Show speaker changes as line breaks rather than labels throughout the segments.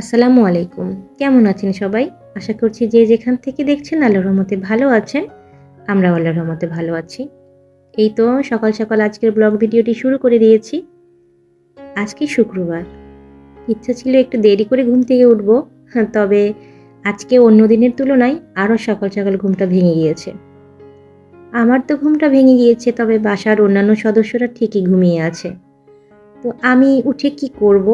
আসসালামু আলাইকুম। কেমন আছেন সবাই? আশা করছি যে যেখান থেকে দেখছেন আল্লাহর রহমতে ভালো আছেন। আমরা আল্লাহর রহমতে ভালো আছি। এই তো সকাল সকাল আজকের ব্লগ ভিডিওটি শুরু করে দিয়েছি। আজকে শুক্রবার। ইচ্ছা ছিল একটু দেরি করে ঘুম থেকে উঠবো, তবে আজকে অন্য দিনের তুলনায় আরও সকাল সকাল ঘুমটা ভেঙে গিয়েছে। আমার তো ঘুমটা ভেঙে গিয়েছে, তবে বাসার অন্যান্য সদস্যরা ঠিকই ঘুমিয়ে আছে। তো আমি উঠে কি করব?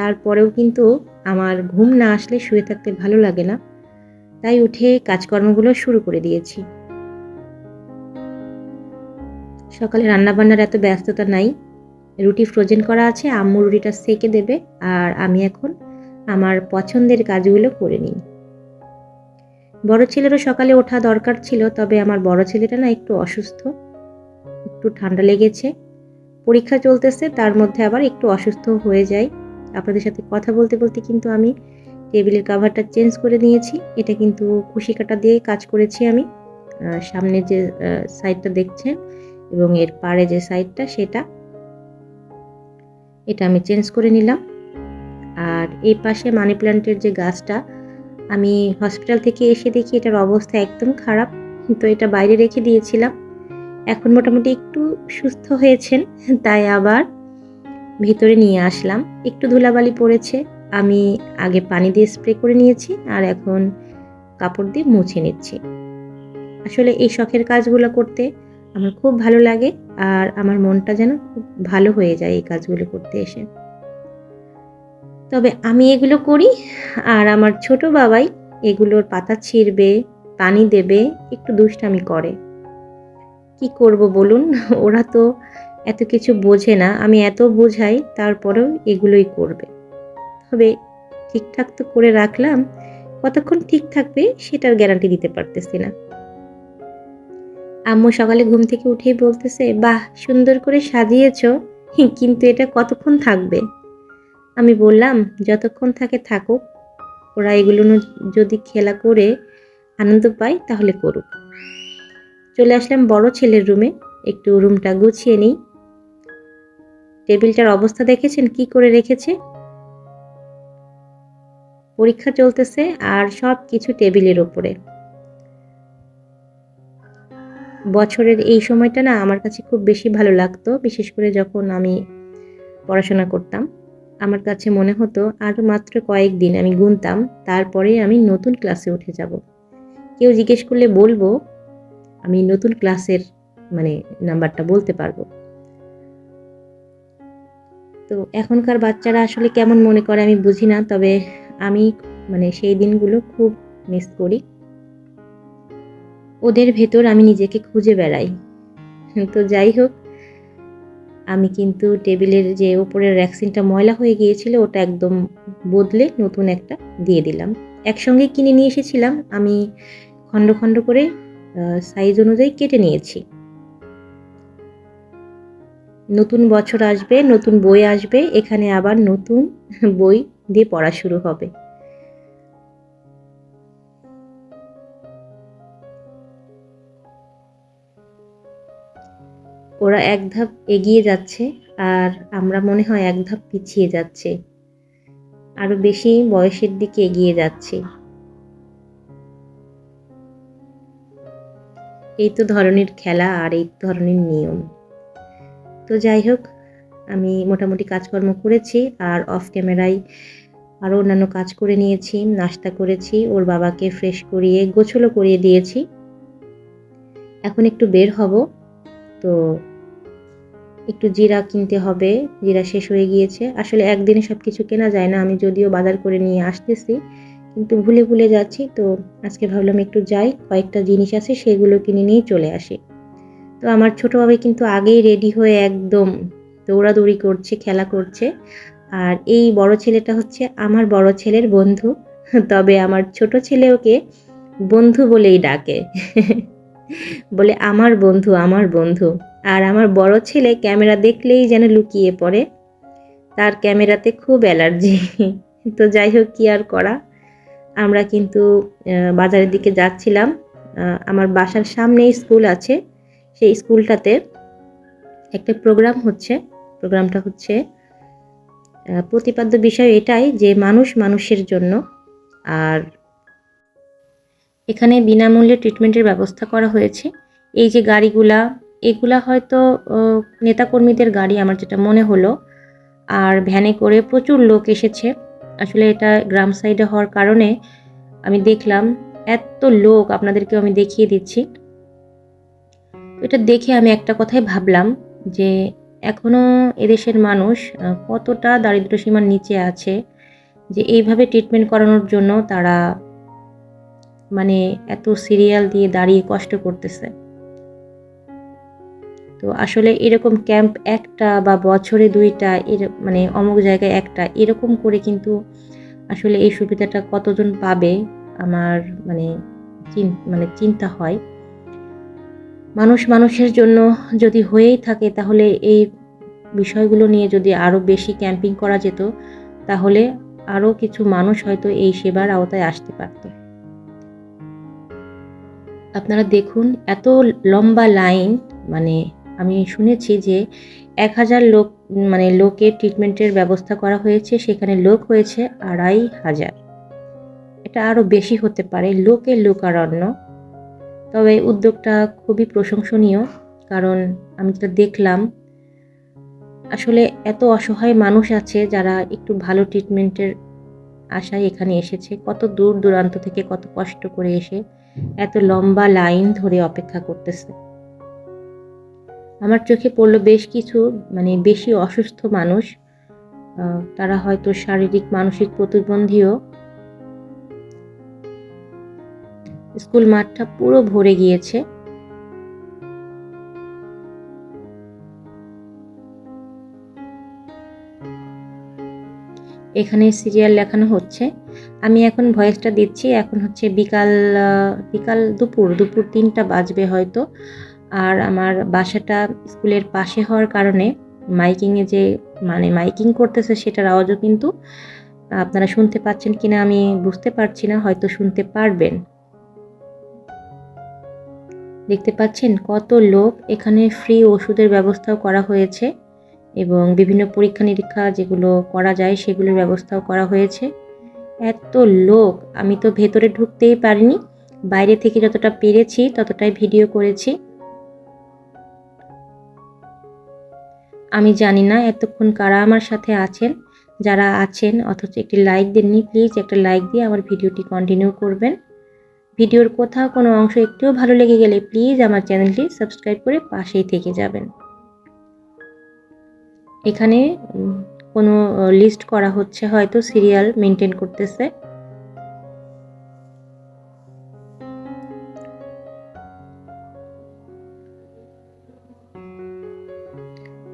তারপরেও কিন্তু আমার ঘুম না আসলে শুয়ে থাকতে ভালো লাগে না। তাই উঠে কাজকর্মগুলো শুরু করে দিয়েছি। সকালে রান্নাবান্নার এত ব্যস্ততা নাই। রুটি ফ্রোজেন করা আছে, আম্মু রুটিটা সেকে দেবে, আর আমি এখন আমার পছন্দের কাজগুলো করে নিই। বড় ছেলেরও সকালে ওঠা দরকার ছিল, তবে আমার বড় ছেলেটা না একটু অসুস্থ, একটু ঠান্ডা লেগেছে। পরীক্ষা চলতেছে, তার মধ্যে আবার একটু অসুস্থ হয়ে যায়। আপনাদের সাথে কথা বলতে বলতে কিন্তু আমি টেবিলের কাভারটা চেঞ্জ করে নিয়েছি। এটা কিন্তু খুশি কাটা দিয়ে কাজ করেছি আমি। সামনে যে সাইডটা দেখছেন এবং এর পাড়ে যে সাইডটা সেটা। এটা আমি চেঞ্জ করে নিলাম। আর এই পাশে মানি প্ল্যান্টের যে গাছটা, আমি হসপিটাল থেকে এসে দেখি এটার অবস্থা একদম খারাপ। তো এটা বাইরে রেখে দিয়েছিলাম। এখন মোটামুটি একটু সুস্থ হয়েছেন, তাই আবার ভিতরে নিয়ে আসলাম। একটু ধুলাবালি পড়েছে, আমি আগে পানি দিয়ে স্প্রে করে নিয়েছি আর এখন কাপড় দিয়ে মুছে নিচ্ছি। আসলে এই শখের কাজগুলো করতে আমার খুব ভালো লাগে আর আমার মনটা যেন খুব ভালো হয়ে যায় এই কাজগুলো করতে এসে। তবে আমি এগুলো করি আর আমার ছোট বাবাই এগুলোর পাতা ছিঁড়বে, পানি দেবে, একটু দুষ্টামি করে। কি করব বলুন? ওরা তো এত কিছু বোঝে না, আমি এত বোঝাই তারপরেও এগুলোই করবে। তবে ঠিকঠাক তো করে রাখলাম, কতক্ষণ ঠিক থাকবে সেটার গ্যারান্টি দিতে পারতেছি না। আম্মু সকালে ঘুম থেকে উঠেই বলতেছে, বাহ, সুন্দর করে সাজিয়েছ কিন্তু এটা কতক্ষণ থাকবে? আমি বললাম, যতক্ষণ থাকে থাকুক, ওরা এগুলো যদি খেলা করে আনন্দ পায় তাহলে করুক। চলে আসলাম বড় ছেলের রুমে, একটু রুমটা গুছিয়ে নিই। টেবিলটার অবস্থা দেখেছেন? কি করে রেখেছে? পরীক্ষা চলতেছে আর সব কিছু টেবিলের ওপরে। বছরের এই সময়টা না আমার কাছে খুব বেশি ভালো লাগতো, বিশেষ করে যখন আমি পড়াশোনা করতাম। আমার কাছে মনে হতো আরও মাত্র কয়েকদিন আমি গুনতাম, তারপরে আমি নতুন ক্লাসে উঠে যাব। কেউ জিজ্ঞেস করলে বলব, আমি নতুন ক্লাসের মানে নাম্বারটা বলতে পারব। তো এখনকার বাচ্চারা আসলে কেমন মনে করে আমি বুঝি না, তবে আমি মানে সেই দিনগুলো খুব মিস করি। ওদের ভেতর আমি নিজেকে খুঁজে বেড়াই। তো যাই হোক, আমি কিন্তু টেবিলের যে ওপরের ভ্যাকসিনটা ময়লা হয়ে গিয়েছিল, ওটা একদম বদলে নতুন একটা দিয়ে দিলাম। একসঙ্গে কিনে নিয়ে এসেছিলাম, আমি খণ্ড খণ্ড করে সাইজ অনুযায়ী কেটে নিয়েছি। নতুন বছর আসবে, নতুন বই আসবে, এখানে আবার নতুন বই দিয়ে পড়া শুরু হবে। ওরা এক ধাপ এগিয়ে যাচ্ছে আর আমরা মনে হয় এক ধাপ পিছিয়ে যাচ্ছে। আরও বেশি বয়সের দিকে এগিয়ে যাচ্ছে। এই তো ধরনের খেলা আর এই ধরনের নিয়ম। তো যাই হোক, আমি মোটামুটি কাজকর্ম করেছি আর অফ ক্যামেরায় আরও অন্যান্য কাজ করে নিয়েছি, নাস্তা করেছি, ওর বাবাকে ফ্রেশ করিয়ে, গোছলও করিয়ে দিয়েছি। এখন একটু বের হব, তো একটু জিরা কিনতে হবে, জিরা শেষ হয়ে গিয়েছে। আসলে একদিনে সব কিছু কেনা যায় না, আমি যদিও বাজার করে নিয়ে আসতেছি, কিন্তু ভুলে ভুলে যাচ্ছি, তো আজকে ভাবলাম একটু যাই, কয়েকটা জিনিস আছে সেগুলো কিনে নিয়ে চলে আসি। তো আমার ছোটো ভাবে কিন্তু আগেই রেডি হয়ে একদম দৌড়াদৌড়ি করছে, খেলা করছে। আর এই বড় ছেলেটা হচ্ছে আমার বড় ছেলের বন্ধু। তবে আমার ছোট ছেলে ওকে বন্ধু বলেই ডাকে। বলে আমার বন্ধু আমার বন্ধু। আর আমার বড় ছেলে ক্যামেরা দেখলেই যেন লুকিয়ে পড়ে। তার ক্যামেরাতে খুব অ্যালার্জি। তো যাই হোক, কি আর করা? আমরা কিন্তু বাজারের দিকে যাচ্ছিলাম। আমার বাসার সামনেই স্কুল আছে। সেই স্কুলটাতে একটা প্রোগ্রাম হচ্ছে। প্রোগ্রামটা হচ্ছে প্রতিপাদ্য বিষয় এটাই যে মানুষ মানুষের জন্য। আর এখানে বিনামূল্যে ট্রিটমেন্টের ব্যবস্থা করা হয়েছে। এই যে গাড়িগুলা, এগুলা হয়তো নেতাকর্মীদের গাড়ি আমার যেটা মনে হলো। আর ভ্যানে করে প্রচুর লোক এসেছে। আসলে এটা গ্রাম সাইডে হওয়ার কারণে আমি দেখলাম, এত লোক আপনাদেরকেও আমি দেখিয়ে দিচ্ছি। এটা দেখে আমি একটা কথাই ভাবলাম যে এখনও এদেশের মানুষ কতটা দারিদ্র সীমার নিচে আছে যে এইভাবে ট্রিটমেন্ট করানোর জন্য তারা মানে এত সিরিয়াল দিয়ে দাঁড়িয়ে কষ্ট করতেছে। তো আসলে এরকম ক্যাম্প একটা বা বছরে দুইটা এর মানে অমুক জায়গায় একটা, এরকম করে কিন্তু আসলে এই সুবিধাটা কতজন পাবে আমার মানে মানে চিন্তা হয়। মানুষ মানুষের জন্য যদি হয়েই থাকে, তাহলে এই বিষয়গুলো নিয়ে যদি আরও বেশি ক্যাম্পিং করা যেত, তাহলে আরও কিছু মানুষ হয়তো এই সেবার আওতায় আসতে পারত। আপনারা দেখুন, এত লম্বা লাইন মানে আমি শুনেছি যে এক হাজার লোক মানে লোকের ট্রিটমেন্টের ব্যবস্থা করা হয়েছে, সেখানে লোক হয়েছে আড়াই হাজার। এটা আরও বেশি হতে পারে লোকে লোকারণ্য। তবে এই উদ্যোগটা খুবই প্রশংসনীয়, কারণ আমি যেটা দেখলাম, আসলে এত অসহায় মানুষ আছে যারা একটু ভালো ট্রিটমেন্টের আশায় এখানে এসেছে। কত দূর দূরান্ত থেকে কত কষ্ট করে এসে এত লম্বা লাইন ধরে অপেক্ষা করতেছে। আমার চোখে পড়ল বেশ কিছু মানে বেশি অসুস্থ মানুষ তারা হয়তো শারীরিক, মানসিক প্রতিবন্ধীও স্কুল মাঠটা পুরো ভরে গিয়েছে। এখানে সিরিয়াল লেখানো হচ্ছে। আমি এখন ভয়েসটা দিচ্ছি। এখন হচ্ছে বিকাল বিকাল দুপুর দুপুর তিনটা বাজবে হয়তো। আর আমার বাসাটা স্কুলের পাশে হওয়ার কারণে মাইকিংয়ে যে মানে মাইকিং করতেছে সেটার আওয়াজও কিন্তু আপনারা শুনতে পাচ্ছেন কিনা আমি বুঝতে পারছি না, হয়তো শুনতে পারবেন। দেখতে পাচ্ছেন কত লোক এখানে ফ্রি ওষুধের ব্যবস্থাও করা হয়েছে এবং বিভিন্ন পরীক্ষা নিরীক্ষা যেগুলো করা যায় সেগুলোর ব্যবস্থাও করা হয়েছে। এত লোক, আমি তো ভেতরে ঢুকতেই পারিনি, বাইরে থেকে যতটা পেরেছি ততটাই ভিডিও করেছি। আমি জানি না এতক্ষণ কারা আমার সাথে আছেন, যারা আছেন, অথচ একটি লাইক দেননি প্লিজ একটা লাইক দিয়ে আমার ভিডিওটি কন্টিনিউ করবেন। ভিডিওর কোথাও কোনো অংশ একটুও ভালো লেগে গেলে প্লিজ আমার চ্যানেলটি সাবস্ক্রাইব করে পাশেই থেকে যাবেন। এখানে কোনো লিস্ট করা হচ্ছে হয়তো সিরিয়াল মেনটেন করতেছে।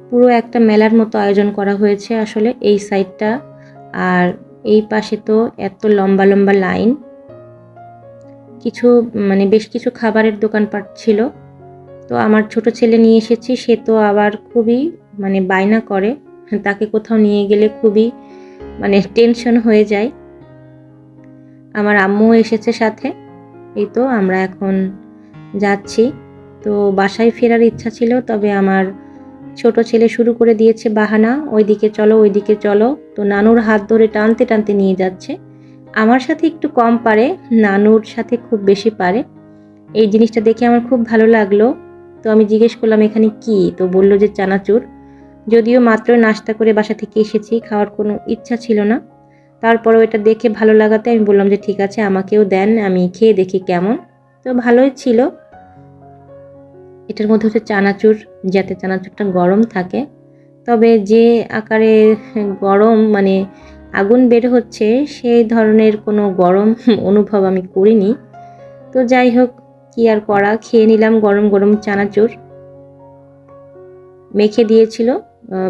পুরো একটা মেলার মতো আয়োজন করা হয়েছে আসলে এই সাইডটা আর এই পাশে তো এত লম্বা লম্বা লাইন। কিছু মানে বেশ কিছু খাবারের দোকানপাট ছিল। তো আমার ছোট ছেলে নিয়ে এসেছি, সে তো আবার খুবই মানে বায়না করে। তাকে কোথাও নিয়ে গেলে খুবই মানে টেনশন হয়ে যায়। আমার আম্মু এসেছে সাথে। এই তো আমরা এখন যাচ্ছি। তো বাসায় ফেরার ইচ্ছা ছিল, তবে আমার ছোট ছেলে শুরু করে দিয়েছে বাহানা। ওইদিকে চলো ওইদিকে চলো। তো নানুর হাত ধরে টানতে টানতে নিয়ে যাচ্ছে। আমার সাথে একটু কম পারে, নানুর সাথে খুব বেশি পারে। এই জিনিসটা দেখে আমার খুব ভালো লাগল। তো আমি জিজ্ঞেস করলাম, এখানে কি? তো বলল যে চানাচুর। যদিও মাত্র নাস্তা করে বাসা থেকে এসেছি, খাওয়ার কোনো ইচ্ছা ছিল না। তারপরও এটা দেখে ভালো লাগাতে আমি বললাম যে, ঠিক আছে, আমাকেও দেন, আমি খেয়ে দেখি কেমন। তো ভালোই ছিল। এটার মধ্যে হচ্ছে চানাচুর, যাতে চানাচুরটা গরম থাকে। তবে যে আকারে গরম মানে আগুন বের হচ্ছে, সেই ধরনের কোনো গরম অনুভব আমি করিনি। তো যাই হোক, কি আর করা? খেয়ে নিলাম গরম গরম চানাচুর। মেখে দিয়েছিল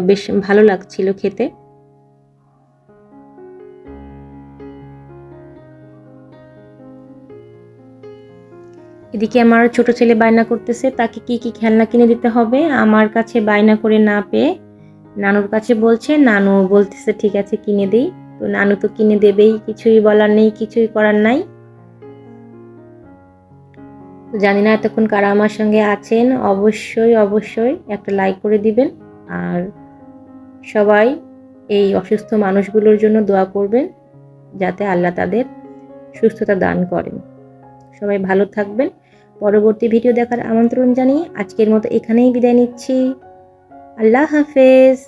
বেশ ভালো লাগছিল খেতে। এদিকে আমার ছোট ছেলে বায়না করতেছে, তাকে কি কি খেলনা কিনে দিতে হবে? আমার কাছে বায়না করে না পেয়ে নানুর কাছে বলছে, নানু বলতেছে, ঠিক আছে, কিনে দেই। তো নানু তো কিনে দেবেই, কিছুই বলার নেই, কিছুই করার নাই। জানি না এতক্ষণ কারা আমার সঙ্গে আছেন, অবশ্যই অবশ্যই একটা লাইক করে দিবেন। আর সবাই এই অসুস্থ মানুষগুলোর জন্য দোয়া করবেন, যাতে আল্লাহ তাদের সুস্থতা দান করেন। সবাই ভালো থাকবেন। পরবর্তী ভিডিও দেখার আমন্ত্রণ জানিয়ে আজকের মতো এখানেই বিদায় নিচ্ছি। আল্লাহ হাফেজ।